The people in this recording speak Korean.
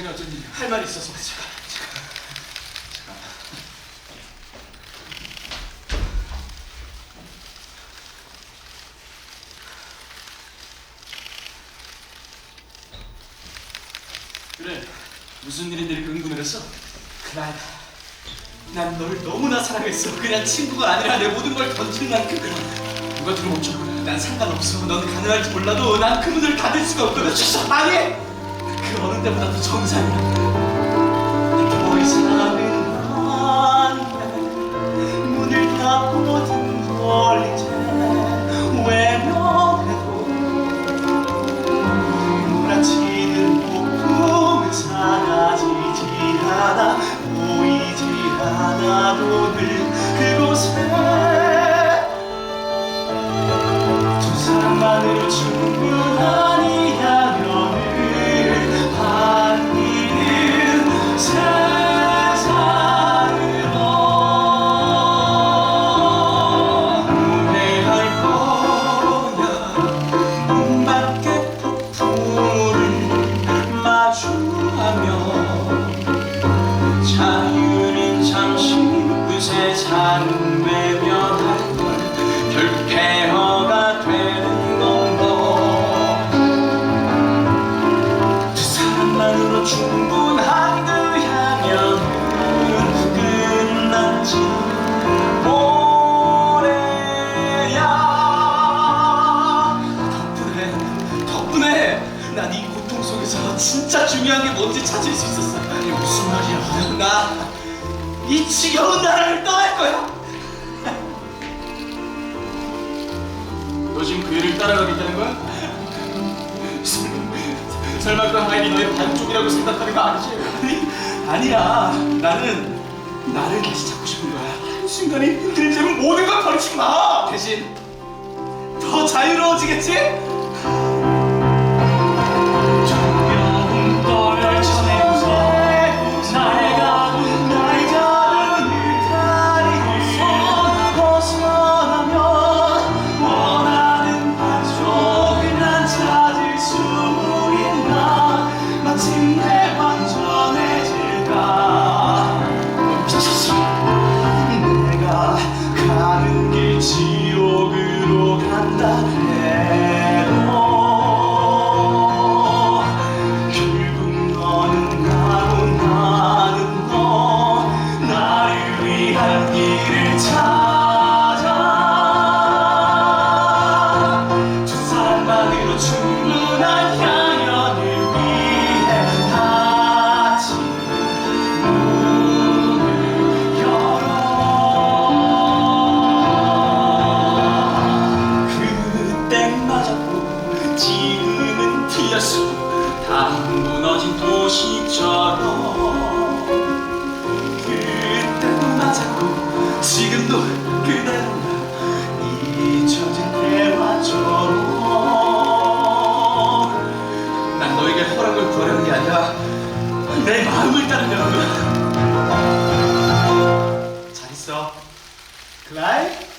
시간에 어쩐 일이야? 할 말이 있어서 제가 그래 무슨 일인데 이렇게 했어? 그날 난 널 너무나 사랑했어 그냥 친구가 아니라 내 모든 걸 던질 만큼 누가 들어멈춰고 난 상관없어 넌 가능할지 몰라도 난 그 문을 닫을 수가 없거든 그어 느 때보다도 정상이야. 않아. 보이지 않아도 늘 그곳에 폐허가 되는 건가 두 사람만으로 충분한 그 향연은 끝났지 오래야 덕분에 덕분에 난 이 고통 속에서 진짜 중요한 게 뭔지 찾을 수 있었어 아니 무슨 말이야? 나 이 지겨운 나라를 떠날 거야. 지금 그 애를 따라가겠다는 거야? 설마 그 하인이 너의 반쪽이라고 생각하는 거 아니지? 아니, 아니야. 나는 나를 다시 찾고 싶은 거야. 한 순간에 힘들지만 모든 걸 버리지 마. 대신 더 자유로워지겠지? 실렸어. 다 무너진 도시처럼. 그때도 맞았고 지금도 그대로 잊혀진 대화처럼. 난 너에게 허락을 구하려는 게 아니라 내 마음을 따르려는 거야. 잘 있어. 클라이